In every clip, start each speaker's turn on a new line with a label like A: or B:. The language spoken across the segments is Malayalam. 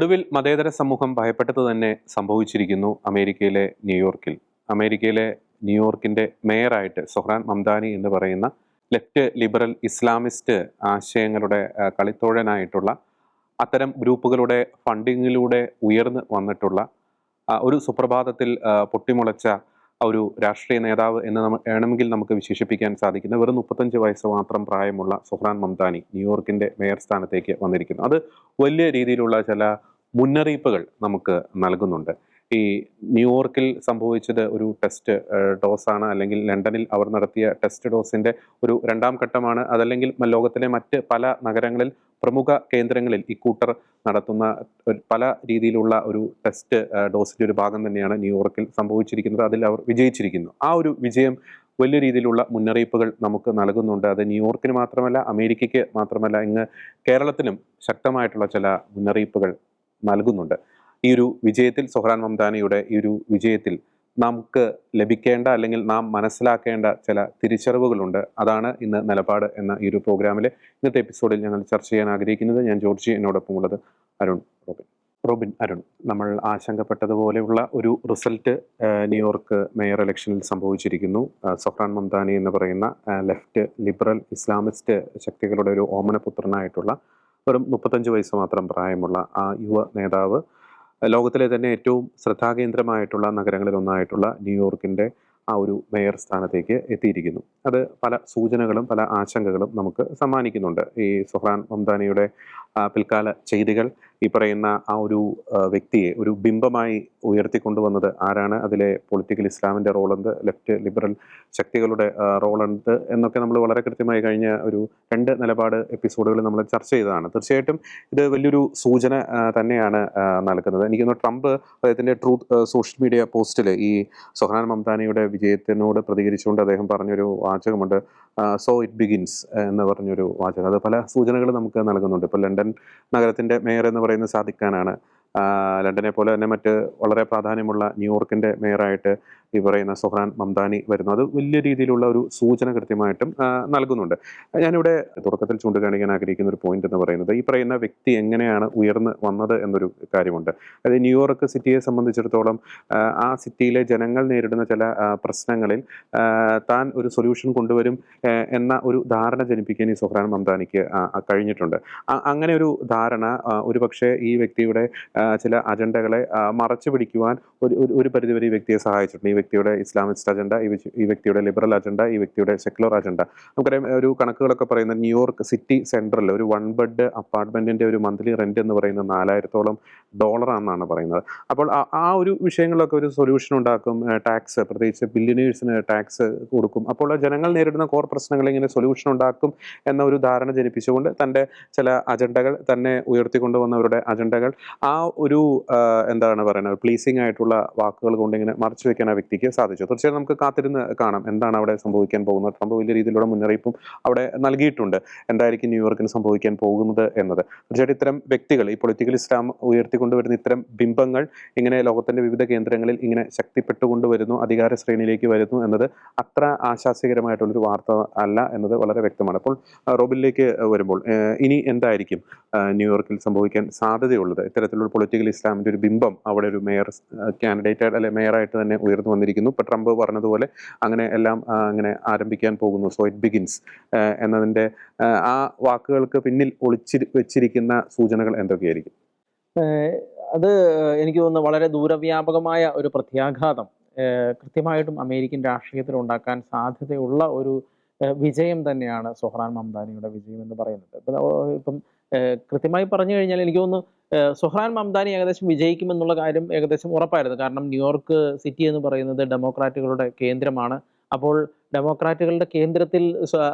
A: ഒടുവിൽ മതേതര സമൂഹം ഭയപ്പെട്ടത് തന്നെ സംഭവിച്ചിരിക്കുന്നു അമേരിക്കയിലെ ന്യൂയോർക്കിൽ. അമേരിക്കയിലെ ന്യൂയോർക്കിന്റെ മേയറായിട്ട് സൊഹ്റാൻ മംദാനി എന്ന് പറയുന്ന ലെഫ്റ്റ് ലിബറൽ ഇസ്ലാമിസ്റ്റ് ആശയങ്ങളുടെ കളിത്തോഴനായിട്ടുള്ള അത്തരം ഗ്രൂപ്പുകളുടെ ഫണ്ടിങ്ങിലൂടെ ഉയർന്നു വന്നിട്ടുള്ള ഒരു സുപ്രഭാതത്തിൽ പൊട്ടിമുളച്ച ഒരു രാഷ്ട്രീയ നേതാവ് എന്ന് നമ്മ വേണമെങ്കിൽ നമുക്ക് വിശേഷിപ്പിക്കാൻ സാധിക്കുന്ന വെറും മുപ്പത്തഞ്ച് വയസ്സ് മാത്രം പ്രായമുള്ള സുഹ്റാൻ മംതാനി ന്യൂയോർക്കിന്റെ മേയർ സ്ഥാനത്തേക്ക് വന്നിരിക്കുന്നു. അത് വലിയ രീതിയിലുള്ള ചില മുന്നറിയിപ്പുകൾ നമുക്ക് നൽകുന്നുണ്ട്. ഈ ന്യൂയോർക്കിൽ സംഭവിച്ചത് ഒരു ടെസ്റ്റ് ഡോസാണ് അല്ലെങ്കിൽ ലണ്ടനിൽ അവർ നടത്തിയ ടെസ്റ്റ് ഡോസിന്റെ ഒരു രണ്ടാം ഘട്ടമാണ്. അതല്ലെങ്കിൽ ലോകത്തിലെ മറ്റ് പല നഗരങ്ങളിൽ പ്രമുഖ കേന്ദ്രങ്ങളിൽ ഇക്കൂട്ടർ നടത്തുന്ന പല രീതിയിലുള്ള ഒരു ടെസ്റ്റ് ഡോസിന്റെ ഒരു ഭാഗം തന്നെയാണ് ന്യൂയോർക്കിൽ സംഭവിച്ചിരിക്കുന്നത്. അതിൽ അവർ വിജയിച്ചിരിക്കുന്നു. ആ ഒരു വിജയം വലിയ രീതിയിലുള്ള മുന്നറിയിപ്പുകൾ നമുക്ക് നൽകുന്നുണ്ട്. അത് ന്യൂയോർക്കിന് മാത്രമല്ല അമേരിക്കയ്ക്ക് മാത്രമല്ല ഇങ്ങ് കേരളത്തിലും ശക്തമായിട്ടുള്ള ചില മുന്നറിയിപ്പുകൾ നൽകുന്നുണ്ട്. ഈ ഒരു വിജയത്തിൽ സൊഹ്റാൻ മംദാനിയുടെ ഈ ഒരു വിജയത്തിൽ നമുക്ക് ലഭിക്കേണ്ട അല്ലെങ്കിൽ നാം മനസ്സിലാക്കേണ്ട ചില തിരിച്ചറിവുകളുണ്ട്. അതാണ് ഇന്ന് നിലപാട് എന്ന ഈ ഒരു പ്രോഗ്രാമിലെ ഇന്നത്തെ എപ്പിസോഡിൽ ഞങ്ങൾ ചർച്ച ചെയ്യാൻ ആഗ്രഹിക്കുന്നത് ഞാൻ ജോർജി എന്നോടൊപ്പം ഉള്ളത് അരുൺ റോബിൻ. റോബിൻ അരുൺ നമ്മൾ ആശങ്കപ്പെട്ടതുപോലെയുള്ള ഒരു റിസൾട്ട് ന്യൂയോർക്ക് മേയർ ഇലക്ഷനിൽ സംഭവിച്ചിരിക്കുന്നു. സഫ്രാൻ മംതാനി എന്ന് പറയുന്ന ലെഫ്റ്റ് ലിബറൽ ഇസ്ലാമിസ്റ്റ് ശക്തികളുടെ ഒരു ഓമനപുത്രനായിട്ടുള്ള വെറും മുപ്പത്തഞ്ച് വയസ്സ് മാത്രം പ്രായമുള്ള ആ യുവ നേതാവ്. ലോകത്തിലെ തന്നെ ഏറ്റവും ശ്രദ്ധാകേന്ദ്രമായിട്ടുള്ള നഗരങ്ങളിലൊന്നായിട്ടുള്ള ന്യൂയോർക്കിന്റെ ആ ഒരു മേയർ സ്ഥാനത്തേക്ക് എത്തിയിരിക്കുന്നു. അത് പല സൂചനകളും പല ആശങ്കകളും നമുക്ക് സമ്മാനിക്കുന്നുണ്ട്. ഈ സുഹ്റാൻ മംദാനിയുടെ പിൽക്കാല ചെയ്തികൾ ഈ പറയുന്ന ആ ഒരു വ്യക്തിയെ ഒരു ബിംബമായി ഉയർത്തിക്കൊണ്ടുവന്നത് ആരാണ്? അതിലെ പൊളിറ്റിക്കൽ ഇസ്ലാമിന്റെ റോൾ എന്ത് ലെഫ്റ്റ് ലിബറൽ ശക്തികളുടെ റോൾ എന്ത് എന്നൊക്കെ നമ്മൾ വളരെ കൃത്യമായി കഴിഞ്ഞ ഒരു രണ്ട് നിലപാട് എപ്പിസോഡുകൾ നമ്മൾ ചർച്ച ചെയ്തതാണ്. തീർച്ചയായിട്ടും ഇത് വലിയൊരു സൂചന തന്നെയാണ് നൽകുന്നത്. എനിക്ക് തോന്നുന്നു ട്രംപ് അദ്ദേഹത്തിന്റെ ട്രൂത്ത് സോഷ്യൽ മീഡിയ പോസ്റ്റിൽ ഈ സൊഹ്റാൻ മംതാനിയുടെ വിജയത്തിനോട് പ്രതികരിച്ചുകൊണ്ട് അദ്ദേഹം പറഞ്ഞൊരു വാചകമുണ്ട് സോ ഇറ്റ് ബിഗിൻസ് എന്ന് പറഞ്ഞൊരു വാചകം. അത് പല സൂചനകൾ നമുക്ക് നൽകുന്നുണ്ട്. ഇപ്പോൾ നഗരത്തിന്റെ മേയർ എന്ന് പറയുന്നത് സാദിഖ് ഖാനാണ്. ലണ്ടനെ പോലെ തന്നെ മറ്റ് വളരെ പ്രാധാന്യമുള്ള ന്യൂയോർക്കിന്റെ മേയറായിട്ട് ഈ പറയുന്ന സൊഹ്റാൻ മംദാനി വരുന്നു. അത് വലിയ രീതിയിലുള്ള ഒരു സൂചന കൃത്യമായിട്ടും നൽകുന്നുണ്ട്. ഞാനിവിടെ തുടക്കത്തിൽ ചൂണ്ടിക്കാണിക്കാൻ ആഗ്രഹിക്കുന്ന ഒരു പോയിന്റ് എന്ന് പറയുന്നത് ഈ പറയുന്ന വ്യക്തി എങ്ങനെയാണ് ഉയർന്ന് വന്നത് എന്നൊരു കാര്യമുണ്ട്. അതായത് ന്യൂയോർക്ക് സിറ്റിയെ സംബന്ധിച്ചിടത്തോളം ആ, സിറ്റിയിലെ ജനങ്ങൾ നേരിടുന്ന ചില പ്രശ്നങ്ങളിൽ താൻ ഒരു സൊല്യൂഷൻ കൊണ്ടുവരും എന്ന ഒരു ധാരണ ജനിപ്പിക്കാൻ ഈ സൊഹ്റാൻ മംദാനിക്ക് കഴിഞ്ഞിട്ടുണ്ട്. അങ്ങനെ ഒരു ധാരണ ഒരുപക്ഷെ ഈ വ്യക്തിയുടെ ചില അജണ്ടകളെ മറച്ചു പിടിക്കുവാൻ ഒരു ഒരു- പരിധിവരെ ഈ വ്യക്തിയെ സഹായിച്ചിട്ടുണ്ട്. വ്യക്തിയുടെ ഇസ്ലാമിസ്റ്റ് അജണ്ട ഈ വ്യക്തിയുടെ ലിബറൽ അജണ്ട ഈ വ്യക്തിയുടെ സെക്യുലർ അജണ്ട. നമുക്കറിയാം ഒരു കണക്കുകളൊക്കെ പറയുന്നത് ന്യൂയോർക്ക് സിറ്റി സെൻട്രൽ ഒരു വൺ ബെഡ് അപ്പാർട്ട്മെന്റിന്റെ ഒരു മന്ത്ലി റെന്റ് എന്ന് പറയുന്നത് നാലായിരത്തോളം ഡോളർ ആണെന്നാണ് പറയുന്നത്. അപ്പോൾ ആ- ഒരു വിഷയങ്ങളിലൊക്കെ ഒരു സൊല്യൂഷൻ ഉണ്ടാക്കും ടാക്സ് പ്രത്യേകിച്ച് ബില്യനേഴ്സിന് ടാക്സ് കൊടുക്കും. അപ്പോൾ ജനങ്ങൾ നേരിടുന്ന കോർ പ്രശ്നങ്ങൾ ഇങ്ങനെ സൊല്യൂഷൻ ഉണ്ടാക്കും എന്ന ഒരു ധാരണ ജനിപ്പിച്ചുകൊണ്ട് തന്റെ ചില അജണ്ടകൾ തന്നെ ഉയർത്തിക്കൊണ്ടുവന്നവരുടെ അജണ്ടകൾ ആ ഒരു എന്താണ് പറയുന്നത് പ്ലീസിംഗ് ആയിട്ടുള്ള വാക്കുകൾ കൊണ്ട് ഇങ്ങനെ മറച്ചു വെക്കാൻ ആ വ്യക്തിക്ക് സാധിച്ചു. തീർച്ചയായും നമുക്ക് കാത്തിരുന്ന് കാണാം എന്താണ് അവിടെ സംഭവിക്കാൻ പോകുന്നത്. ട്രംപ് വലിയ രീതിയിലുള്ള മുന്നറിയിപ്പും അവിടെ നൽകിയിട്ടുണ്ട്. എന്തായിരിക്കും ന്യൂയോർക്കിന് സംഭവിക്കാൻ പോകുന്നത് എന്നത്. തീർച്ചയായിട്ടും ഇത്തരം വ്യക്തികൾ ഈ പൊളിറ്റിക്കൽ ഇസ്ലാം ഉയർത്തിക്കൊണ്ടുവരുന്ന ഇത്തരം ബിംബങ്ങൾ ഇങ്ങനെ ലോകത്തിന്റെ വിവിധ കേന്ദ്രങ്ങളിൽ ഇങ്ങനെ ശക്തിപ്പെട്ടുകൊണ്ടുവരുന്നു അധികാര ശ്രേണിയിലേക്ക് വരുന്നു എന്നത് അത്ര ആശാസ്യകരമായിട്ടുള്ളൊരു വാർത്ത അല്ല എന്നത് വളരെ വ്യക്തമാണ്. അപ്പോൾ റോബിനിലേക്ക് വരുമ്പോൾ ഇനി എന്തായിരിക്കും ന്യൂയോർക്കിൽ സംഭവിക്കാൻ സാധ്യതയുള്ളത്? ഇത്തരത്തിലുള്ള പൊളിറ്റിക്കൽ ഇസ്ലാമിന്റെ ഒരു ബിംബം അവിടെ ഒരു മേയർ കാൻഡിഡേറ്റ് അല്ലെ മേയറായിട്ട് തന്നെ ഉയർന്നു വന്നിരിക്കുന്നു. ഇപ്പൊ ട്രംപ് പറഞ്ഞതുപോലെ അങ്ങനെ എല്ലാം അങ്ങനെ ആരംഭിക്കാൻ പോകുന്നു. സോ ഇറ്റ് ബിഗിൻസ് എന്നതിന്റെ ആ, വാക്കുകൾക്ക് പിന്നിൽ ഒളിച്ചി വെച്ചിരിക്കുന്ന സൂചനകൾ എന്തൊക്കെയായിരിക്കും?
B: അത് എനിക്ക് തോന്നുന്നു വളരെ ദൂരവ്യാപകമായ ഒരു പ്രത്യാഘാതം. കൃത്യമായിട്ടും അമേരിക്കൻ രാഷ്ട്രീയത്തിൽ ഉണ്ടാക്കാൻ സാധ്യതയുള്ള ഒരു വിജയം തന്നെയാണ് സൊഹ്റാൻ മംദാനിയുടെ വിജയം എന്ന് പറയുന്നത്. ഇപ്പം ഇപ്പം കൃത്യമായി പറഞ്ഞു കഴിഞ്ഞാൽ എനിക്ക് തോന്നുന്നു ഏഹ് സൊഹ്റാൻ മംദാനി ഏകദേശം വിജയിക്കുമെന്നുള്ള കാര്യം ഏകദേശം ഉറപ്പായിരുന്നു. കാരണം ന്യൂയോർക്ക് സിറ്റി എന്ന് പറയുന്നത് ഡെമോക്രാറ്റുകളുടെ കേന്ദ്രമാണ്. അപ്പോൾ ഡെമോക്രാറ്റുകളുടെ കേന്ദ്രത്തിൽ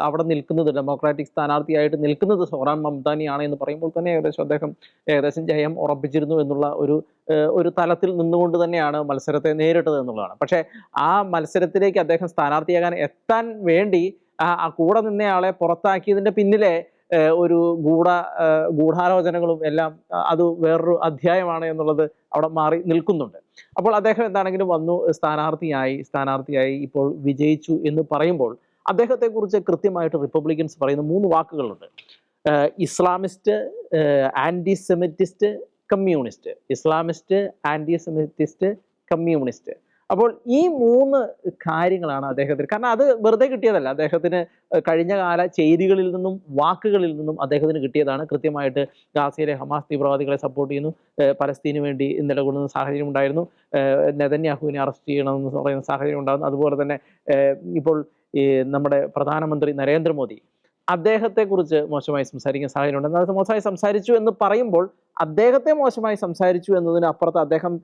B: അവിടെ നിൽക്കുന്നത് ഡെമോക്രാറ്റിക് സ്ഥാനാർത്ഥിയായിട്ട് നിൽക്കുന്നത് സൊഹ്റാൻ മംദാനിയാണ് എന്ന് പറയുമ്പോൾ തന്നെ ഏകദേശം അദ്ദേഹം ഏകദേശം ജയം ഉറപ്പിച്ചിരുന്നു എന്നുള്ള ഒരു ഒരു തലത്തിൽ നിന്നുകൊണ്ട് തന്നെയാണ് മത്സരത്തെ നേരിട്ടത് എന്നുള്ളതാണ്. പക്ഷേ ആ മത്സരത്തിലേക്ക് അദ്ദേഹം സ്ഥാനാർത്ഥിയാകാൻ എത്താൻ വേണ്ടി ആ കൂടെ നിന്നയാളെ പുറത്താക്കിയതിന്റെ പിന്നിലെ ഒരു ഗൂഢ ഗൂഢാലോചനകളും എല്ലാം അത് വേറൊരു അധ്യായമാണ് എന്നുള്ളത് അവിടെ മാറി നിൽക്കുന്നുണ്ട്. അപ്പോൾ അദ്ദേഹം എന്താണെങ്കിലും വന്നു സ്ഥാനാർത്ഥിയായി സ്ഥാനാർത്ഥിയായി ഇപ്പോൾ വിജയിച്ചു എന്ന് പറയുമ്പോൾ അദ്ദേഹത്തെക്കുറിച്ച് കൃത്യമായിട്ട് റിപ്പബ്ലിക്കൻസ് പറയുന്ന മൂന്ന് വാക്കുകളുണ്ട്. Islamist anti semitist communist. Islamist anti semitist communist. അപ്പോൾ ഈ മൂന്ന് കാര്യങ്ങളാണ് അദ്ദേഹത്തിന്. കാരണം അത് വെറുതെ കിട്ടിയതല്ല. അദ്ദേഹത്തിന് കഴിഞ്ഞ കാല ചെയ്തികളിൽ നിന്നും വാക്കുകളിൽ നിന്നും അദ്ദേഹത്തിന് കിട്ടിയതാണ്. കൃത്യമായിട്ട് ഗാസയിലെ ഹമാസ് തീവ്രവാദികളെ സപ്പോർട്ട് ചെയ്യുന്നു. പലസ്തീന് വേണ്ടി നിലകൊള്ളുന്ന സാഹചര്യം ഉണ്ടായിരുന്നു. നെതന്യാഹുവിനെ അറസ്റ്റ് ചെയ്യണമെന്ന് പറയുന്ന സാഹചര്യം ഉണ്ടാകുന്നു അതുപോലെ തന്നെ ഇപ്പോൾ നമ്മുടെ പ്രധാനമന്ത്രി നരേന്ദ്രമോദി അദ്ദേഹത്തെക്കുറിച്ച് മോശമായി സംസാരിക്കുന്ന സാഹചര്യം ഉണ്ട് എന്നാൽ മോശമായി സംസാരിച്ചു എന്ന് പറയുമ്പോൾ അദ്ദേഹത്തെ മോശമായി സംസാരിച്ചു എന്നതിനപ്പുറത്ത് അദ്ദേഹം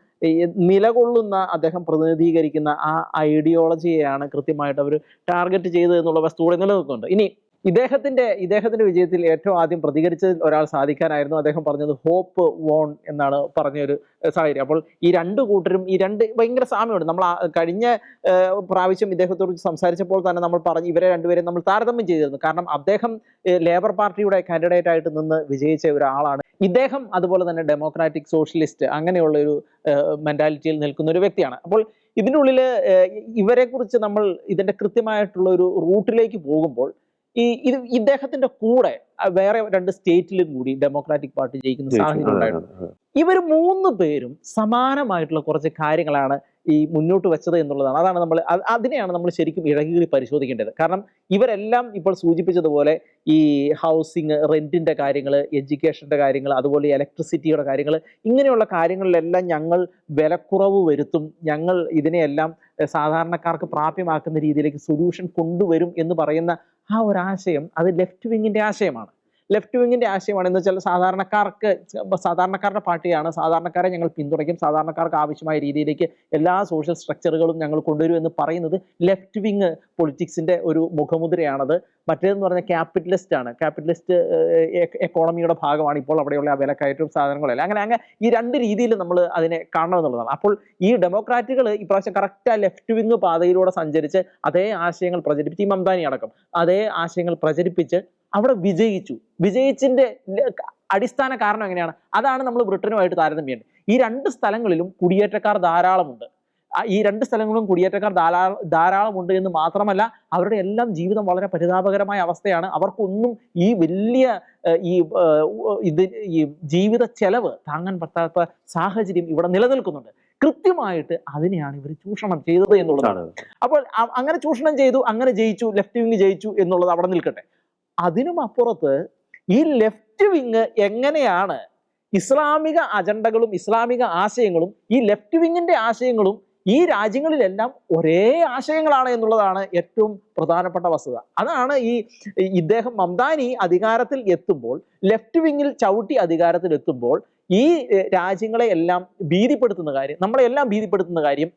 B: നിലകൊള്ളുന്ന അദ്ദേഹം പ്രതിനിധീകരിക്കുന്ന ആ ഐഡിയോളജിയെയാണ് കൃത്യമായിട്ട് അവർ ടാർഗറ്റ് ചെയ്തത് എന്നുള്ള വസ്തു കൂടെ നിലനിൽക്കുന്നുണ്ട്. ഇനി ഇദ്ദേഹത്തിന്റെ ഇദ്ദേഹത്തിന്റെ വിജയത്തിൽ ഏറ്റവും ആദ്യം പ്രതികരിച്ചതിൽ ഒരാൾ സാധിക്കാനായിരുന്നു. അദ്ദേഹം പറഞ്ഞത് ഹോപ്പ് വോൺ എന്നാണ് പറഞ്ഞൊരു സാഹചര്യം. അപ്പോൾ ഈ രണ്ട് കൂട്ടരും ഈ രണ്ട് ഭയങ്കര സാമ്യമുണ്ട്. നമ്മൾ കഴിഞ്ഞ പ്രാവശ്യം ഇദ്ദേഹത്തെക്കുറിച്ച് സംസാരിച്ചപ്പോൾ തന്നെ നമ്മൾ പറഞ്ഞു ഇവരെ രണ്ടുപേരെയും നമ്മൾ താരതമ്യം ചെയ്തിരുന്നു. കാരണം അദ്ദേഹം ലേബർ പാർട്ടിയുടെ കാൻഡിഡേറ്റ് ആയിട്ട് നിന്ന് വിജയിച്ച ഒരാളാണ്. ഇദ്ദേഹം അതുപോലെ തന്നെ ഡെമോക്രാറ്റിക് സോഷ്യലിസ്റ്റ് അങ്ങനെയുള്ള ഒരു മെന്റാലിറ്റിയിൽ നിൽക്കുന്ന ഒരു വ്യക്തിയാണ്. അപ്പോൾ ഇതിനുള്ളിൽ ഇവരെക്കുറിച്ച് ഇവരെ കുറിച്ച് നമ്മൾ ഇതിന്റെ കൃത്യമായിട്ടുള്ള ഒരു റൂട്ടിലേക്ക് പോകുമ്പോൾ ഈ ഇത് ഇദ്ദേഹത്തിന്റെ കൂടെ വേറെ രണ്ട് സ്റ്റേറ്റിലും കൂടി ഡെമോക്രാറ്റിക് പാർട്ടി ജയിക്കുന്ന സാഹചര്യം ഉണ്ടായിട്ടുണ്ട് ഇവർ മൂന്ന് പേരും സമാനമായിട്ടുള്ള കുറച്ച് കാര്യങ്ങളാണ് ഈ മുന്നോട്ട് വെച്ചത് എന്നുള്ളതാണ്. അതാണ് നമ്മൾ അത് അതിനെയാണ് നമ്മൾ ശരിക്കും ഇഴകീറി പരിശോധിക്കേണ്ടത്. കാരണം ഇവരെല്ലാം ഇപ്പോൾ സൂചിപ്പിച്ചതുപോലെ ഈ ഹൗസിങ് റെന്റിന്റെ കാര്യങ്ങൾ എഡ്യൂക്കേഷന്റെ കാര്യങ്ങൾ അതുപോലെ ഇലക്ട്രിസിറ്റിയുടെ കാര്യങ്ങൾ ഇങ്ങനെയുള്ള കാര്യങ്ങളിലെല്ലാം ഞങ്ങൾ വിലക്കുറവ് വരുത്തും. ഞങ്ങൾ ഇതിനെയെല്ലാം സാധാരണക്കാർക്ക് പ്രാപ്യമാക്കുന്ന രീതിയിലേക്ക് സൊല്യൂഷൻ കൊണ്ടുവരും എന്ന് പറയുന്ന ആ ഒരു ആശയം അത് ലെഫ്റ്റ് വിങ്ങിന്റെ ആശയമാണ്. ലെഫ്റ്റ് വിങ്ങിന്റെ ആശയമാണ്. എന്ന് വെച്ചാൽ സാധാരണക്കാർക്ക് സാധാരണക്കാരുടെ പാർട്ടിയാണ്. സാധാരണക്കാരെ ഞങ്ങൾ പിന്തുണയ്ക്കും. സാധാരണക്കാർക്ക് ആവശ്യമായ രീതിയിലേക്ക് എല്ലാ സോഷ്യൽ സ്ട്രക്ചറുകളും ഞങ്ങൾ കൊണ്ടുവരും എന്ന് പറയുന്നത് ലെഫ്റ്റ് വിങ് പൊളിറ്റിക്സിന്റെ ഒരു മുഖമുദ്രയാണത്. മറ്റേതെന്ന് പറഞ്ഞാൽ ക്യാപിറ്റലിസ്റ്റ് ആണ്. ക്യാപിറ്റലിസ്റ്റ് എക്കോണമിയുടെ ഭാഗമാണ് ഇപ്പോൾ അവിടെയുള്ള ആ വിലക്കയറ്റവും സാധനങ്ങളെല്ലാം അങ്ങനെ അങ്ങനെ ഈ രണ്ട് രീതിയിൽ നമ്മൾ അതിനെ കാണണം എന്നുള്ളതാണ്. അപ്പോൾ ഈ ഡെമോക്രാറ്റുകൾ ഇപ്രാവശ്യം കറക്റ്റ് ആ ലെഫ്റ്റ് വിങ് പാതയിലൂടെ സഞ്ചരിച്ച് അതേ ആശയങ്ങൾ പ്രചരിപ്പിച്ച് ഈ മംദാനി അടക്കം അതേ ആശയങ്ങൾ പ്രചരിപ്പിച്ച് അവിടെ വിജയിച്ചു. വിജയിച്ചിന്റെ അടിസ്ഥാന കാരണം എങ്ങനെയാണ്? അതാണ് നമ്മൾ ബ്രിട്ടനുമായിട്ട് താരതമ്യം ചെയ്യേണ്ടത്. ഈ രണ്ട് സ്ഥലങ്ങളിലും കുടിയേറ്റക്കാർ ധാരാളമുണ്ട്. ഈ രണ്ട് സ്ഥലങ്ങളിലും കുടിയേറ്റക്കാർ ധാരാളം ധാരാളമുണ്ട് എന്ന് മാത്രമല്ല അവരുടെ എല്ലാം ജീവിതം വളരെ പരിതാപകരമായ അവസ്ഥയാണ്. അവർക്കൊന്നും ഈ വലിയ ഈ ഇത് ഈ ജീവിത ചെലവ് താങ്ങാൻ പറ്റാത്ത സാഹചര്യം ഇവിടെ നിലനിൽക്കുന്നുണ്ട്. കൃത്യമായിട്ട് അതിനെയാണ് ഇവർ ചൂഷണം ചെയ്തത് എന്നുള്ളതാണ് അപ്പോൾ അങ്ങനെ ചൂഷണം ചെയ്തു അങ്ങനെ ജയിച്ചു ലെഫ്റ്റ് വിങ് ജയിച്ചു എന്നുള്ളത് അവിടെ നിൽക്കട്ടെ. അതിനും അപ്പുറത്ത് ഈ ലെഫ്റ്റ് വിങ് എങ്ങനെയാണ് ഇസ്ലാമിക അജണ്ടകളും ഇസ്ലാമിക ആശയങ്ങളും ഈ ലെഫ്റ്റ് വിങ്ങിന്റെ ആശയങ്ങളും ഈ രാജ്യങ്ങളിലെല്ലാം ഒരേ ആശയങ്ങളാണ് എന്നുള്ളതാണ് ഏറ്റവും പ്രധാനപ്പെട്ട വസ്തുത. അതാണ് ഈ ഇദ്ദേഹം മംദാനി അധികാരത്തിൽ എത്തുമ്പോൾ ലെഫ്റ്റ് വിങ്ങിൽ ചവിട്ടി അധികാരത്തിൽ എത്തുമ്പോൾ ഈ രാജ്യങ്ങളെ എല്ലാം ഭീതിപ്പെടുത്തുന്ന കാര്യം നമ്മളെല്ലാം ഭീതിപ്പെടുത്തുന്ന കാര്യം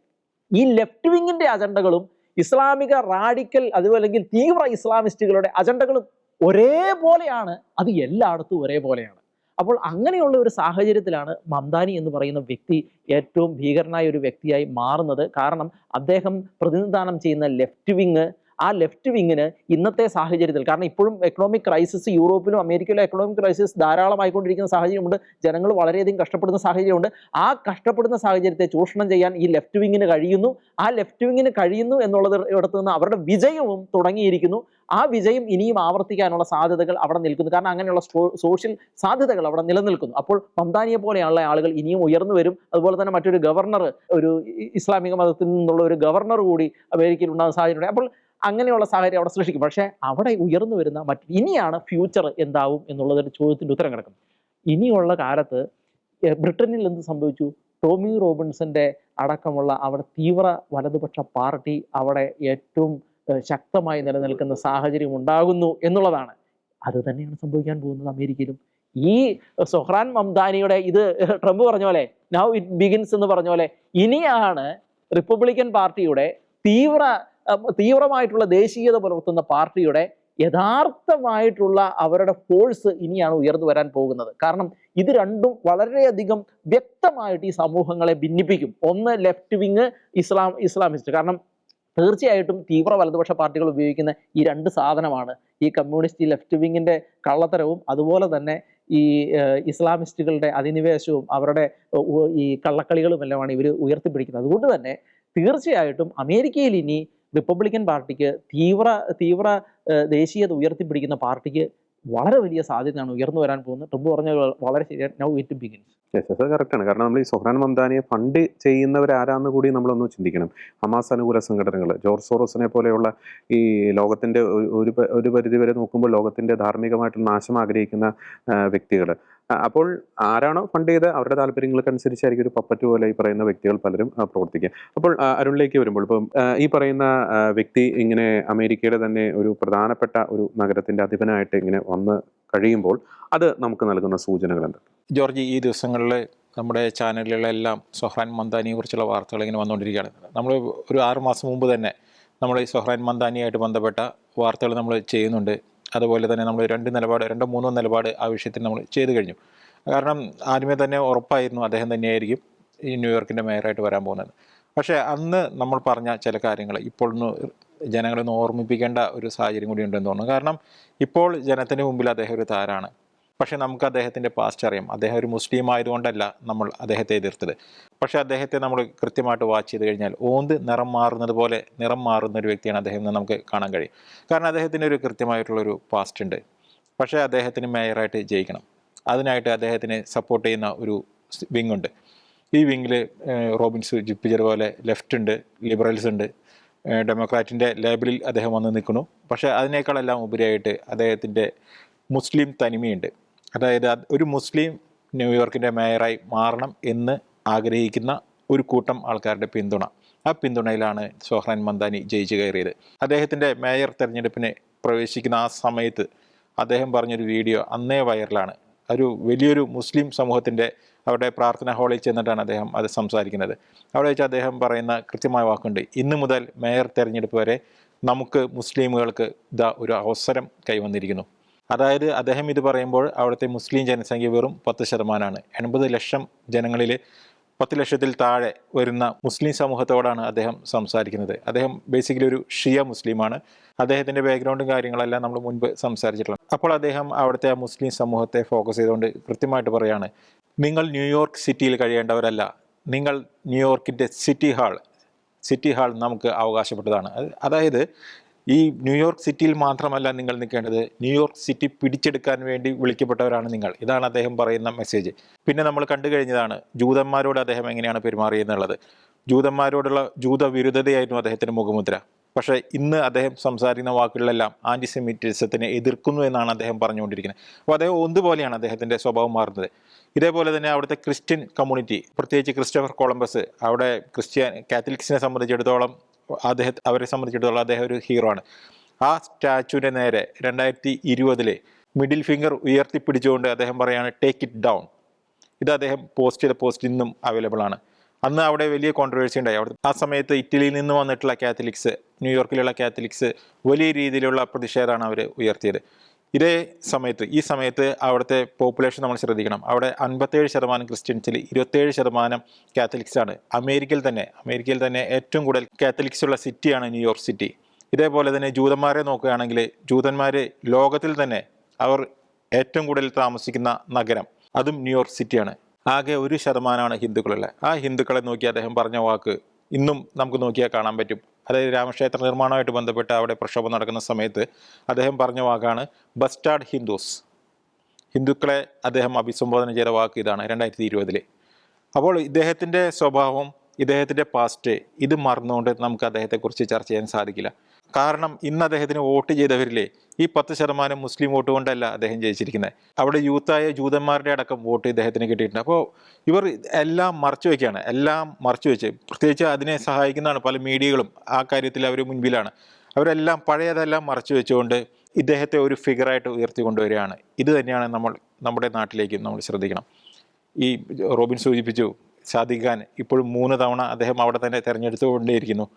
B: ഈ ലെഫ്റ്റ് വിങ്ങിന്റെ അജണ്ടകളും ഇസ്ലാമിക റാഡിക്കൽ അതുപോലെ തീവ്ര ഇസ്ലാമിസ്റ്റുകളുടെ അജണ്ടകളും ഒരേപോലെയാണ് അത് എല്ലായിടത്തും ഒരേപോലെയാണ്. അപ്പോൾ അങ്ങനെയുള്ള ഒരു സാഹചര്യത്തിലാണ് മംദാനി എന്ന് പറയുന്ന വ്യക്തി ഏറ്റവും ഭീകരനായ ഒരു വ്യക്തിയായി മാറുന്നത്. കാരണം അദ്ദേഹം പ്രതിനിധാനം ചെയ്യുന്ന ലെഫ്റ്റ് വിങ് ആ ലെഫ്റ്റ് വിങ്ങിന് ഇന്നത്തെ സാഹചര്യത്തിൽ കാരണം ഇപ്പോഴും എക്കണോമിക് ക്രൈസിസ് യൂറോപ്പിലും അമേരിക്കയിലും എക്കണോമിക് ക്രൈസിസ് ധാരാളമായിക്കൊണ്ടിരിക്കുന്ന സാഹചര്യമുണ്ട്. ജനങ്ങൾ വളരെയധികം കഷ്ടപ്പെടുന്ന സാഹചര്യമുണ്ട്. ആ കഷ്ടപ്പെടുന്ന സാഹചര്യത്തെ ചൂഷണം ചെയ്യാൻ ഈ ലെഫ്റ്റ് വിങ്ങിന് കഴിയുന്നു. ആ ലെഫ്റ്റ് വിങ്ങിന് കഴിയുന്നു എന്നുള്ളത് ഇടത്തു നിന്ന് അവരുടെ വിജയവും തുടങ്ങിയിരിക്കുന്നു. ആ വിജയം ഇനിയും ആവർത്തിക്കാനുള്ള സാധ്യതകൾ അവിടെ നിൽക്കുന്നു. കാരണം അങ്ങനെയുള്ള സോഷ്യൽ സാധ്യതകൾ അവിടെ നിലനിൽക്കുന്നു. അപ്പോൾ മംദാനിയെ പോലെയുള്ള ആളുകൾ ഇനിയും ഉയർന്നു വരും. അതുപോലെ തന്നെ മറ്റൊരു ഗവർണർ ഒരു ഇസ്ലാമിക മതത്തിൽ നിന്നുള്ള ഒരു ഗവർണർ കൂടി അമേരിക്കയിൽ ഉണ്ടാകുന്ന സാഹചര്യം അപ്പോൾ അങ്ങനെയുള്ള സാഹചര്യം അവിടെ സൃഷ്ടിക്കും. പക്ഷേ അവിടെ ഉയർന്നു വരുന്ന മറ്റ് ഇനിയാണ് ഫ്യൂച്ചർ എന്താവും എന്നുള്ളതൊരു ചോദ്യത്തിന്റെ ഉത്തരം കിടക്കും. ഇനിയുള്ള കാലത്ത് ബ്രിട്ടനിൽ എന്ത് സംഭവിച്ചു? ടോമി റോബിൻസന്റെ അടക്കമുള്ള അവിടെ തീവ്ര വലതുപക്ഷ പാർട്ടി അവിടെ ഏറ്റവും ശക്തമായി നിലനിൽക്കുന്ന സാഹചര്യം ഉണ്ടാകുന്നു എന്നുള്ളതാണ്. അത് തന്നെയാണ് സംഭവിക്കാൻ പോകുന്നത് അമേരിക്കയിലും. ഈ സൊഹ്റാൻ മംദാനിയുടെ ഇത് ട്രംപ് പറഞ്ഞ പോലെ നൗ ഇറ്റ് ബിഗിൻസ് എന്ന് പറഞ്ഞ പോലെ ഇനിയാണ് റിപ്പബ്ലിക്കൻ പാർട്ടിയുടെ തീവ്ര തീവ്രമായിട്ടുള്ള ദേശീയത പുലർത്തുന്ന പാർട്ടിയുടെ യഥാർത്ഥമായിട്ടുള്ള അവരുടെ ഫോഴ്സ് ഇനിയാണ് ഉയർന്നു വരാൻ പോകുന്നത്. കാരണം ഇത് രണ്ടും വളരെയധികം വ്യക്തമായിട്ട് ഈ സമൂഹങ്ങളെ ഭിന്നിപ്പിക്കും. ഒന്ന് ലെഫ്റ്റ് വിങ് ഇസ്ലാം ഇസ്ലാമിസ്റ്റ്. കാരണം തീർച്ചയായിട്ടും തീവ്ര വലതുപക്ഷ പാർട്ടികൾ ഉപയോഗിക്കുന്ന ഈ രണ്ട് സാധനമാണ്. ഈ കമ്മ്യൂണിസ്റ്റ് ലെഫ്റ്റ് വിങ്ങിന്റെ കള്ളത്തരവും അതുപോലെ തന്നെ ഈ ഇസ്ലാമിസ്റ്റുകളുടെ അധിനിവേശവും അവരുടെ ഈ കള്ളക്കളികളും എല്ലാമാണ് ഇവർ ഉയർത്തിപ്പിടിക്കുന്നത്. അതുകൊണ്ട് തന്നെ തീർച്ചയായിട്ടും അമേരിക്കയിൽ ഇനി റിപ്പബ്ലിക്കൻ പാർട്ടിക്ക് തീവ്ര തീവ്ര ദേശീയത ഉയർത്തിപ്പിടിക്കുന്ന പാർട്ടിക്ക് വളരെ വലിയ സാധ്യതയാണ് ഉയർന്നു വരാൻ പോകുന്നത്. ട്രംപ് പറഞ്ഞ വളരെ ശരിയാണ് നൗ ഇറ്റ് ബിഗിൻസ്
A: അത് കറക്റ്റാണ് കാരണം നമ്മൾ ഈ സൊഹ്റാൻ മംദാനിയെ ഫണ്ട് ചെയ്യുന്നവരാരാന്ന് കൂടി നമ്മളൊന്ന് ചിന്തിക്കണം. ഹമാസ് അനുകൂല സംഘടനകൾ ജോർജ് സോറോസിനെ പോലെയുള്ള ഈ ലോകത്തിന്റെ ഒരു- ഒരു പരിധിവരെ പരിധി വരെ നോക്കുമ്പോൾ ലോകത്തിന്റെ ധാർമ്മികമായിട്ടുള്ള നാശം ആഗ്രഹിക്കുന്ന വ്യക്തികൾ അപ്പോൾ ആരാണോ ഫണ്ട് ചെയ്ത് അവരുടെ താല്പര്യങ്ങൾക്ക് അനുസരിച്ചായിരിക്കും ഒരു പപ്പറ്റ് പോലെ ഈ പറയുന്ന വ്യക്തികൾ പലരും പ്രവർത്തിക്കുക. അപ്പോൾ അരുണിലേക്ക് വരുമ്പോൾ ഇപ്പം ഈ പറയുന്ന വ്യക്തി ഇങ്ങനെ അമേരിക്കയുടെ തന്നെ ഒരു പ്രധാനപ്പെട്ട ഒരു നഗരത്തിന്റെ അധിപനായിട്ട് ഇങ്ങനെ വന്ന് കഴിയുമ്പോൾ അത് നമുക്ക് നൽകുന്ന സൂചനകൾ എന്താ
C: ജോർജ് ഈ ദിവസങ്ങളിൽ നമ്മുടെ ചാനലുകളിലെല്ലാം സൊഹ്റാൻ മന്ദാനിയെ കുറിച്ചുള്ള വാർത്തകൾ ഇങ്ങനെ വന്നുകൊണ്ടിരിക്കുകയാണ്. നമ്മൾ ഒരു ആറ് മാസം മുമ്പ് തന്നെ നമ്മൾ ഈ സൊഹ്റാൻ മന്ദാനിയായിട്ട് ബന്ധപ്പെട്ട വാർത്തകൾ നമ്മൾ ചെയ്യുന്നുണ്ട്. അതുപോലെ തന്നെ നമ്മൾ രണ്ട് നിലപാട് രണ്ടോ മൂന്നോ നിലപാട് ആ വിഷയത്തിൽ നമ്മൾ ചെയ്തു കഴിഞ്ഞു. കാരണം ആദ്യമേ തന്നെ ഉറപ്പായിരുന്നു അദ്ദേഹം തന്നെയായിരിക്കും ഈ ന്യൂയോർക്കിന്റെ മേയറായിട്ട് വരാൻ പോകുന്നത്. പക്ഷേ അന്ന് നമ്മൾ പറഞ്ഞ ചില കാര്യങ്ങൾ ഇപ്പോൾ ഒന്ന് ജനങ്ങളെ ഓർമ്മിപ്പിക്കേണ്ട ഒരു സാഹചര്യം കൂടി ഉണ്ടെന്ന് തോന്നുന്നു. കാരണം ഇപ്പോൾ ജനത്തിന് മുമ്പിൽ അദ്ദേഹം ഒരു താരാണ്. പക്ഷേ നമുക്ക് അദ്ദേഹത്തിന്റെ പാസ്റ്റ് അറിയാം. അദ്ദേഹം ഒരു മുസ്ലിം ആയതുകൊണ്ടല്ല നമ്മൾ അദ്ദേഹത്തെ എതിർത്തത്. പക്ഷേ അദ്ദേഹത്തെ നമ്മൾ കൃത്യമായിട്ട് വാച്ച് ചെയ്ത് കഴിഞ്ഞാൽ ഓന്ത് നിറം മാറുന്നത് പോലെ നിറം മാറുന്ന ഒരു വ്യക്തിയാണ് അദ്ദേഹം എന്ന് നമുക്ക് കാണാൻ കഴിയും. കാരണം അദ്ദേഹത്തിന് ഒരു കൃത്യമായിട്ടുള്ളൊരു പാസ്റ്റ് ഉണ്ട്. പക്ഷേ അദ്ദേഹത്തിന് മേയറായിട്ട് ജയിക്കണം. അതിനായിട്ട് അദ്ദേഹത്തിന് സപ്പോർട്ട് ചെയ്യുന്ന ഒരു വിങ് ഉണ്ട്. ഈ വിങ്ങിൽ റോബിൻസ് ജിപ്പിജർ പോലെ ലെഫ്റ്റ് ഉണ്ട് ലിബറൽസ് ഉണ്ട്. ഡെമോക്രാറ്റിന്റെ ലേബലിൽ അദ്ദേഹം വന്ന് നിൽക്കുന്നു. പക്ഷേ അതിനേക്കാളെല്ലാം ഉപരിയായിട്ട് അദ്ദേഹത്തിന്റെ മുസ്ലിം തനിമയുണ്ട്. അതായത് ഒരു മുസ്ലിം ന്യൂയോർക്കിന്റെ മേയറായി മാറണം എന്ന് ആഗ്രഹിക്കുന്ന ഒരു കൂട്ടം ആൾക്കാരുടെ പിന്തുണ. ആ പിന്തുണയിലാണ് സോഹ്റാൻ മന്ദാനി ജയിച്ചു കയറിയത്. അദ്ദേഹത്തിന്റെ മേയർ തെരഞ്ഞെടുപ്പിന് പ്രവേശിക്കുന്ന ആ സമയത്ത് അദ്ദേഹം പറഞ്ഞൊരു വീഡിയോ അന്നേ വൈറലാണ്. ഒരു വലിയൊരു മുസ്ലിം സമൂഹത്തിന്റെ അവരുടെ പ്രാർത്ഥന ഹാളിൽ ചെന്നിട്ടാണ് അദ്ദേഹം അത് സംസാരിക്കുന്നത്. അവിടെ വെച്ച് അദ്ദേഹം പറയുന്ന കൃത്യമായ വാക്കുണ്ട്. ഇന്ന് മുതൽ മേയർ തെരഞ്ഞെടുപ്പ് വരെ നമുക്ക് മുസ്ലിമുകൾക്ക് ഇതാ ഒരു അവസരം കൈവന്നിരിക്കുന്നു. അതായത് അദ്ദേഹം ഇത് പറയുമ്പോൾ അവിടുത്തെ മുസ്ലിം ജനസംഖ്യ വെറും പത്ത് ശതമാനമാണ് എൺപത് ലക്ഷം ജനങ്ങളിൽ പത്ത് ലക്ഷത്തിൽ താഴെ വരുന്ന മുസ്ലിം സമൂഹത്തോടാണ് അദ്ദേഹം സംസാരിക്കുന്നത്. അദ്ദേഹം ബേസിക്കലി ഒരു ഷിയ മുസ്ലിമാണ്. അദ്ദേഹത്തിന്റെ ബാക്ക്ഗ്രൗണ്ടും കാര്യങ്ങളെല്ലാം നമ്മൾ മുൻപ് സംസാരിച്ചിട്ടുള്ളത് അപ്പോൾ അദ്ദേഹം അവിടുത്തെ ആ മുസ്ലിം സമൂഹത്തെ ഫോക്കസ് ചെയ്തുകൊണ്ട് കൃത്യമായിട്ട് പറയാണ് നിങ്ങൾ ന്യൂയോർക്ക് സിറ്റിയിൽ കഴിയേണ്ടവരല്ല. നിങ്ങൾ ന്യൂയോർക്കിന്റെ സിറ്റി ഹാൾ സിറ്റി ഹാൾ നമുക്ക് അവകാശപ്പെട്ടതാണ്. അതായത് ഈ ന്യൂയോർക്ക് സിറ്റിയിൽ മാത്രമല്ല നിങ്ങൾ നിൽക്കേണ്ടത്. ന്യൂയോർക്ക് സിറ്റി പിടിച്ചെടുക്കാൻ വേണ്ടി വിളിക്കപ്പെട്ടവരാണ് നിങ്ങൾ. ഇതാണ് അദ്ദേഹം പറയുന്ന മെസ്സേജ് പിന്നെ നമ്മൾ കണ്ടു കഴിഞ്ഞതാണ് ജൂതന്മാരോട് അദ്ദേഹം എങ്ങനെയാണ് പെരുമാറിയെന്നുള്ളത്. ജൂതന്മാരോടുള്ള ജൂതവിരുദ്ധതയായിരുന്നു അദ്ദേഹത്തിന്റെ മുഖമുദ്ര. പക്ഷേ ഇന്ന് അദ്ദേഹം സംസാരിക്കുന്ന വാക്കുകളിലെല്ലാം ആന്റിസെമിറ്റിസത്തിനെ എതിർക്കുന്നു എന്നാണ് അദ്ദേഹം പറഞ്ഞുകൊണ്ടിരിക്കുന്നത്. അപ്പോൾ അദ്ദേഹം ഒന്നുപോലെയാണ് അദ്ദേഹത്തിന്റെ സ്വഭാവം മാറുന്നത്. ഇതേപോലെ തന്നെ അവിടുത്തെ ക്രിസ്ത്യൻ കമ്മ്യൂണിറ്റി പ്രത്യേകിച്ച് ക്രിസ്റ്റഫർ കൊളംബസ് അവിടെ ക്രിസ്ത്യൻ കാത്തലിക്സിനെ സംബന്ധിച്ചിടത്തോളം അദ്ദേഹത്തെ അവരെ സംബന്ധിച്ചിടത്തോളം അദ്ദേഹം ഒരു ഹീറോ ആണ്. ആ സ്റ്റാച്ചുവിന്റെ നേരെ രണ്ടായിരത്തി ഇരുപതിലെ മിഡിൽ ഫിംഗർ ഉയർത്തിപ്പിടിച്ചുകൊണ്ട് അദ്ദേഹം പറയാണ് ടേക്ക് ഇറ്റ് ഡൗൺ ഇത് അദ്ദേഹം പോസ്റ്റ് ചെയ്ത പോസ്റ്റ് ഇന്നും അവൈലബിൾ ആണ്. അന്ന് അവിടെ വലിയ കോൺട്രവേഴ്സി ഉണ്ടായി. അവിടെ ആ സമയത്ത് ഇറ്റലിയിൽ നിന്ന് വന്നിട്ടുള്ള കാത്തലിക്സ് ന്യൂയോർക്കിലുള്ള കാത്തലിക്സ് വലിയ രീതിയിലുള്ള പ്രതിഷേധമാണ് അവർ ഉയർത്തിയത്. ഇതേ സമയത്ത് ഈ സമയത്ത് അവിടുത്തെ പോപ്പുലേഷൻ നമ്മൾ ശ്രദ്ധിക്കണം. അവിടെ അൻപത്തേഴ് ശതമാനം ക്രിസ്ത്യൻസിൽ ഇരുപത്തേഴ് ശതമാനം കാത്തലിക്സാണ് അമേരിക്കയിൽ തന്നെ അമേരിക്കയിൽ തന്നെ ഏറ്റവും കൂടുതൽ കാത്തലിക്സ് ഉള്ള സിറ്റിയാണ് ന്യൂയോർക്ക് സിറ്റി ഇതേപോലെ തന്നെ ജൂതന്മാരെ നോക്കുകയാണെങ്കിൽ ജൂതന്മാർ ലോകത്തിൽ തന്നെ അവർ ഏറ്റവും കൂടുതൽ താമസിക്കുന്ന നഗരം അതും ന്യൂയോർക്ക് സിറ്റിയാണ് ആകെ ഒരു ശതമാനമാണ് ഹിന്ദുക്കളുള്ളത് ആ ഹിന്ദുക്കളെ നോക്കി അദ്ദേഹം പറഞ്ഞ വാക്ക് ഇന്നും നമുക്ക് നോക്കിയാൽ കാണാൻ പറ്റും. അതായത് രാമക്ഷേത്ര നിർമ്മാണമായിട്ട് ബന്ധപ്പെട്ട് അവിടെ പ്രക്ഷോഭം നടക്കുന്ന സമയത്ത് അദ്ദേഹം പറഞ്ഞ വാക്കാണ് ബസ്റ്റാർഡ് ഹിന്ദുസ് ഹിന്ദുക്കളെ അദ്ദേഹം അഭിസംബോധന ചെയ്ത വാക്ക് ഇതാണ് രണ്ടായിരത്തി ഇരുപതിൽ അപ്പോൾ ഇദ്ദേഹത്തിന്റെ സ്വഭാവം ഇദ്ദേഹത്തിന്റെ പാസ്റ്റ് ഇത് മറന്നുകൊണ്ട് നമുക്ക് അദ്ദേഹത്തെക്കുറിച്ച് ചർച്ച ചെയ്യാൻ സാധിക്കില്ല. കാരണം ഇന്ന് അദ്ദേഹത്തിന് വോട്ട് ചെയ്തവരിലെ ഈ പത്ത് ശതമാനം മുസ്ലിം വോട്ട് കൊണ്ടല്ല അദ്ദേഹം ജയിച്ചിരിക്കുന്നത്. അവിടെ യൂത്തായ ജൂതന്മാരുടെ അടക്കം വോട്ട് ഇദ്ദേഹത്തിന് കിട്ടിയിട്ടുണ്ട്. അപ്പോൾ ഇവർ എല്ലാം മറച്ചു വയ്ക്കുകയാണ്. എല്ലാം മറച്ചു വെച്ച്. പ്രത്യേകിച്ച് അതിനെ സഹായിക്കുന്നതാണ് പല മീഡിയകളും ആ കാര്യത്തിൽ അവർ മുൻപിലാണ്. അവരെല്ലാം പഴയതെല്ലാം മറച്ചു വെച്ചുകൊണ്ട് ഇദ്ദേഹത്തെ ഒരു ഫിഗറായിട്ട് ഉയർത്തിക്കൊണ്ടുവരികയാണ് ഇത് തന്നെയാണ് നമ്മൾ നമ്മുടെ നാട്ടിലേക്ക് നമ്മൾ ശ്രദ്ധിക്കണം. ഈ റോബിൻ സൂചിപ്പിച്ചു സാദിഖ് ഖാൻ ഇപ്പോഴും മൂന്ന് തവണ അദ്ദേഹം അവിടെ തന്നെ തിരഞ്ഞെടുത്തുകൊണ്ടേയിരിക്കുന്നു.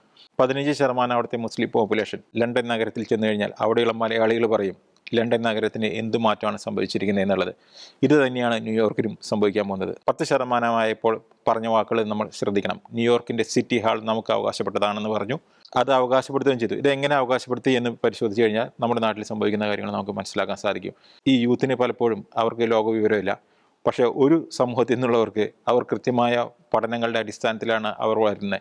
C: പതിനഞ്ച് ശതമാനം അവിടുത്തെ മുസ്ലിം പോപ്പുലേഷൻ ലണ്ടൻ നഗരത്തിൽ ചെന്ന് കഴിഞ്ഞാൽ അവിടെയുള്ള മലയാളികൾ പറയും ലണ്ടൻ നഗരത്തിന് എന്ത് മാറ്റമാണ് സംഭവിച്ചിരിക്കുന്നത് എന്നുള്ളത്? ഇത് തന്നെയാണ് ന്യൂയോർക്കിലും സംഭവിക്കാൻ പോകുന്നത്. പത്ത് ശതമാനമായപ്പോൾ പറഞ്ഞ വാക്കുകൾ നമ്മൾ ശ്രദ്ധിക്കണം. ന്യൂയോർക്കിന്റെ സിറ്റി ഹാൾ നമുക്ക് അവകാശപ്പെട്ടതാണെന്ന് പറഞ്ഞു. അത് അവകാശപ്പെടുത്തുകയും ചെയ്തു. ഇത് എങ്ങനെ അവകാശപ്പെടുത്തി എന്ന് പരിശോധിച്ച് കഴിഞ്ഞാൽ നമ്മുടെ നാട്ടിൽ സംഭവിക്കുന്ന കാര്യങ്ങൾ നമുക്ക് മനസ്സിലാക്കാൻ സാധിക്കും. ഈ യൂത്തിന് പലപ്പോഴും അവർക്ക് ലോകവിവരമില്ല. പക്ഷേ ഒരു സമൂഹത്തിൽ നിന്നുള്ളവർക്ക് അവർ കൃത്യമായ പഠനങ്ങളുടെ അടിസ്ഥാനത്തിലാണ് അവർ വളരുന്നത്.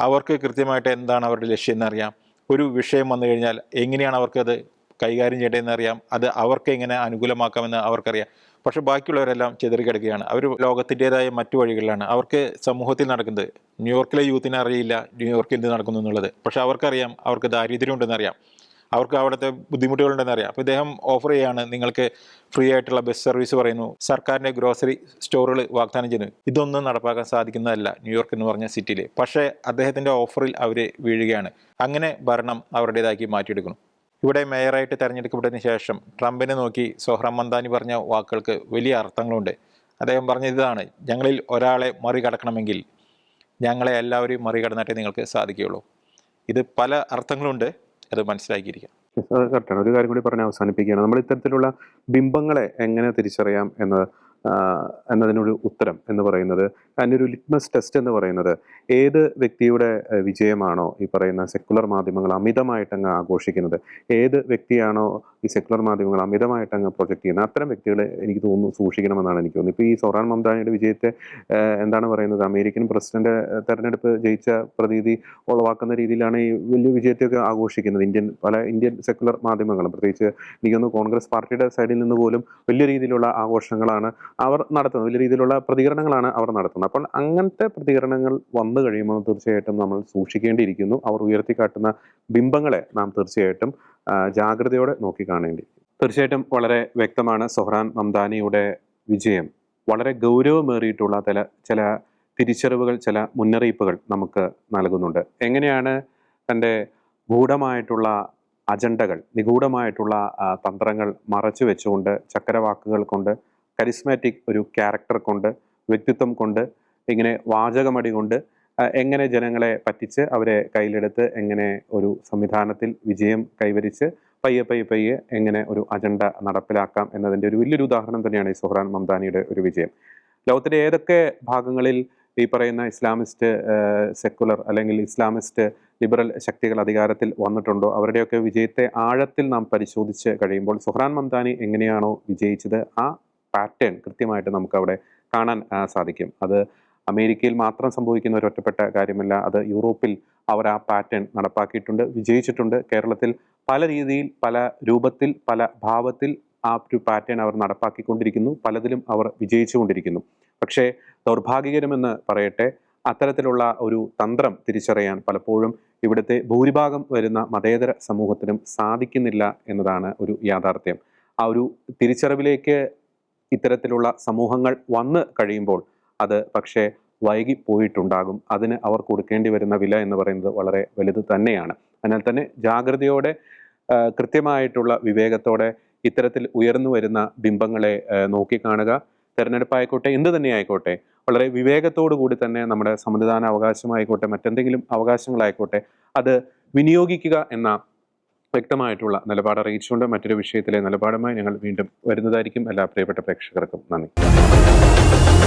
C: അവർക്ക് കൃത്യമായിട്ട് എന്താണ് അവരുടെ ലക്ഷ്യം എന്നറിയാം. ഒരു വിഷയം വന്നു കഴിഞ്ഞാൽ എങ്ങനെയാണ് അവർക്കത് കൈകാര്യം ചെയ്യേണ്ടതെന്ന് അറിയാം അത് അവർക്ക് എങ്ങനെ അനുകൂലമാക്കാമെന്ന് അവർക്കറിയാം. പക്ഷേ ബാക്കിയുള്ളവരെല്ലാം ചെതറിക്കിടക്കുകയാണ് അവർ ലോകത്തിന്റേതായ മറ്റു വഴികളിലാണ്. അവർക്ക് സമൂഹത്തിൽ നടക്കുന്നത്. ന്യൂയോർക്കിലെ യൂത്തിനെ അറിയില്ല. ന്യൂയോർക്കിൽ എന്ത് നടക്കുന്നു എന്നുള്ളത്. പക്ഷേ അവർക്കറിയാം. അവർക്ക് ദാരിദ്ര്യം ഉണ്ടെന്ന് അറിയാം. അവർക്ക് അവിടുത്തെ ബുദ്ധിമുട്ടുകളുണ്ടെന്ന് അറിയാം. അപ്പോൾ ഇദ്ദേഹം ഓഫർ ചെയ്യാണ് നിങ്ങൾക്ക് ഫ്രീ ആയിട്ടുള്ള ബസ് സർവീസ് പറയുന്നു. സർക്കാരിന്റെ ഗ്രോസറി സ്റ്റോറുകൾ വാഗ്ദാനം ചെയ്യുന്നു. ഇതൊന്നും നടപ്പാക്കാൻ സാധിക്കുന്നതല്ല ന്യൂയോർക്ക് എന്ന് പറഞ്ഞ സിറ്റിയിൽ പക്ഷേ അദ്ദേഹത്തിന്റെ ഓഫറിൽ അവർ വീഴുകയാണ്. അങ്ങനെ ഭരണം അവരുടേതാക്കി മാറ്റിയെടുക്കുന്നു. ഇവിടെ മേയറായിട്ട് തെരഞ്ഞെടുക്കപ്പെട്ടതിന് ശേഷം ട്രംപിനെ നോക്കി സോഹ്റാം മന്ദാനി പറഞ്ഞ വാക്കുകൾക്ക് വലിയ അർത്ഥങ്ങളുണ്ട്. അദ്ദേഹം പറഞ്ഞ ഇതാണ് ഞങ്ങളിൽ ഒരാളെ മറികടക്കണമെങ്കിൽ ഞങ്ങളെ എല്ലാവരെയും മറികടന്നിട്ടേ നിങ്ങൾക്ക് സാധിക്കുകയുള്ളൂ. ഇത് പല അർത്ഥങ്ങളുണ്ട്. അത്
A: മനസ്സിലാക്കിയിരിക്കാം. കറക്റ്റാണ് ഒരു കാര്യം കൂടി പറഞ്ഞ് അവസാനിപ്പിക്കുകയാണ്. നമ്മൾ ഇത്തരത്തിലുള്ള ബിംബങ്ങളെ എങ്ങനെ തിരിച്ചറിയാം എന്നത് എന്നതിനൊരു ഉത്തരം എന്ന് പറയുന്നത്. അതിന്റെ ഒരു ലിറ്റ്മസ് ടെസ്റ്റ് എന്ന് പറയുന്നത്. ഏത് വ്യക്തിയുടെ വിജയമാണോ ഈ പറയുന്ന സെക്കുലർ മാധ്യമങ്ങൾ അമിതമായിട്ടങ്ങ് ആഘോഷിക്കുന്നത്? ഏത് വ്യക്തിയാണോ ഈ സെക്കുലർ മാധ്യമങ്ങൾ അമിതമായിട്ടങ്ങ് പ്രൊജക്റ്റ് ചെയ്യുന്നത്? അത്തരം വ്യക്തികളെ എനിക്ക് തോന്നുന്നു സൂക്ഷിക്കണമെന്നാണ് എനിക്ക് തോന്നുന്നത്. ഇപ്പോൾ ഈ സൊറാൻ മംദാനിയുടെ വിജയത്തെ എന്താണ് പറയുന്നത്? അമേരിക്കൻ പ്രസിഡന്റ് തെരഞ്ഞെടുപ്പ് ജയിച്ച പ്രതീതി ഉളവാക്കുന്ന രീതിയിലാണ് ഈ വലിയ വിജയത്തെയൊക്കെ ആഘോഷിക്കുന്നത്. ഇന്ത്യൻ പല ഇന്ത്യൻ സെക്കുലർ മാധ്യമങ്ങളും. പ്രത്യേകിച്ച് എനിക്കൊന്ന് കോൺഗ്രസ് പാർട്ടിയുടെ സൈഡിൽ നിന്ന് പോലും വലിയ രീതിയിലുള്ള ആഘോഷങ്ങളാണ് അവർ നടത്തുന്നത്. വലിയ രീതിയിലുള്ള പ്രതികരണങ്ങളാണ് അവർ നടത്തുന്നത്. അപ്പോൾ അങ്ങനത്തെ പ്രതികരണങ്ങൾ വന്നു കഴിയുമ്പോൾ തീർച്ചയായിട്ടും നമ്മൾ സൂക്ഷിക്കേണ്ടിയിരിക്കുന്നു. അവർ ഉയർത്തിക്കാട്ടുന്ന ബിംബങ്ങളെ നാം തീർച്ചയായിട്ടും ജാഗ്രതയോടെ നോക്കി കാണേണ്ടി തീർച്ചയായിട്ടും വളരെ വ്യക്തമാണ് സൊഹ്റാൻ മംദാനിയുടെ വിജയം. വളരെ ഗൗരവമേറിയിട്ടുള്ള ചില ചില തിരിച്ചറിവുകൾ ചില മുന്നറിയിപ്പുകൾ നമുക്ക് നൽകുന്നുണ്ട്. എങ്ങനെയാണ് തന്റെ ഗൂഢമായിട്ടുള്ള അജണ്ടകൾ നിഗൂഢമായിട്ടുള്ള തന്ത്രങ്ങൾ മറച്ചു വെച്ചുകൊണ്ട് ചക്കരവാക്കുകൾ കൊണ്ട് കരിസ്മാറ്റിക് ഒരു ക്യാരക്ടർ കൊണ്ട് വ്യക്തിത്വം കൊണ്ട് ഇങ്ങനെ വാചകമടി കൊണ്ട് എങ്ങനെ ജനങ്ങളെ പറ്റിച്ച് അവരെ കയ്യിലെടുത്ത് എങ്ങനെ ഒരു സംവിധാനത്തിൽ വിജയം കൈവരിച്ച് പയ്യെ പയ്യെ പയ്യെ എങ്ങനെ ഒരു അജണ്ട നടപ്പിലാക്കാം എന്നതിന്റെ ഒരു വലിയൊരു ഉദാഹരണം തന്നെയാണ് ഈ സുഹ്റാൻ മംദാനിയുടെ ഒരു വിജയം. ലോകത്തിന്റെ ഏതൊക്കെ ഭാഗങ്ങളിൽ ഈ പറയുന്ന ഇസ്ലാമിസ്റ്റ് സെക്കുലർ അല്ലെങ്കിൽ ഇസ്ലാമിസ്റ്റ് ലിബറൽ ശക്തികൾ അധികാരത്തിൽ വന്നിട്ടുണ്ടോ? അവരുടെയൊക്കെ വിജയത്തെ ആഴത്തിൽ നാം പരിശോധിച്ച് കഴിയുമ്പോൾ സുഹ്റാൻ മംദാനി എങ്ങനെയാണോ വിജയിച്ചത്? ആ പാറ്റേൺ കൃത്യമായിട്ട് നമുക്കവിടെ കാണാൻ സാധിക്കും. അത് അമേരിക്കയിൽ മാത്രം സംഭവിക്കുന്ന ഒരു ഒറ്റപ്പെട്ട കാര്യമല്ല. അത് യൂറോപ്പിൽ അവർ ആ പാറ്റേൺ നടപ്പാക്കിയിട്ടുണ്ട് വിജയിച്ചിട്ടുണ്ട്. കേരളത്തിൽ പല രീതിയിൽ പല രൂപത്തിൽ പല ഭാവത്തിൽ ആ ഒരു പാറ്റേൺ അവർ നടപ്പാക്കിക്കൊണ്ടിരിക്കുന്നു. പലതിലും അവർ വിജയിച്ചുകൊണ്ടിരിക്കുന്നു. പക്ഷേ ദൗർഭാഗ്യകരമെന്ന് പറയട്ടെ അത്തരത്തിലുള്ള ഒരു തന്ത്രം തിരിച്ചറിയാൻ പലപ്പോഴും ഇവിടുത്തെ ഭൂരിഭാഗം വരുന്ന മതേതര സമൂഹത്തിനും സാധിക്കുന്നില്ല എന്നതാണ് ഒരു യാഥാർത്ഥ്യം. ആ ഒരു തിരിച്ചറിവിലേക്ക് ഇത്തരത്തിലുള്ള സമൂഹങ്ങൾ വന്ന് കഴിയുമ്പോൾ അത് പക്ഷേ വൈകി പോയിട്ടുണ്ടാകും അതിന് അവർ കൊടുക്കേണ്ടി വരുന്ന വില എന്ന് പറയുന്നത് വളരെ വലുത് തന്നെയാണ്. അതിനാൽ തന്നെ ജാഗ്രതയോടെ കൃത്യമായിട്ടുള്ള വിവേകത്തോടെ ഇത്തരത്തിൽ ഉയർന്നു വരുന്ന ബിംബങ്ങളെ നോക്കിക്കാണുക. തെരഞ്ഞെടുപ്പായിക്കോട്ടെ എന്ത് തന്നെ ആയിക്കോട്ടെ വളരെ വിവേകത്തോടു കൂടി തന്നെ നമ്മുടെ സമ്മതിദാന അവകാശമായിക്കോട്ടെ മറ്റെന്തെങ്കിലും അവകാശങ്ങളായിക്കോട്ടെ അത് വിനിയോഗിക്കുക എന്ന വ്യക്തമായിട്ടുള്ള നിലപാട് അറിയിച്ചുകൊണ്ട് മറ്റൊരു വിഷയത്തിലെ നിലപാടുമായി ഞങ്ങൾ വീണ്ടും വരുന്നതായിരിക്കും. എല്ലാ പ്രിയപ്പെട്ട പ്രേക്ഷകർക്കും നന്ദി.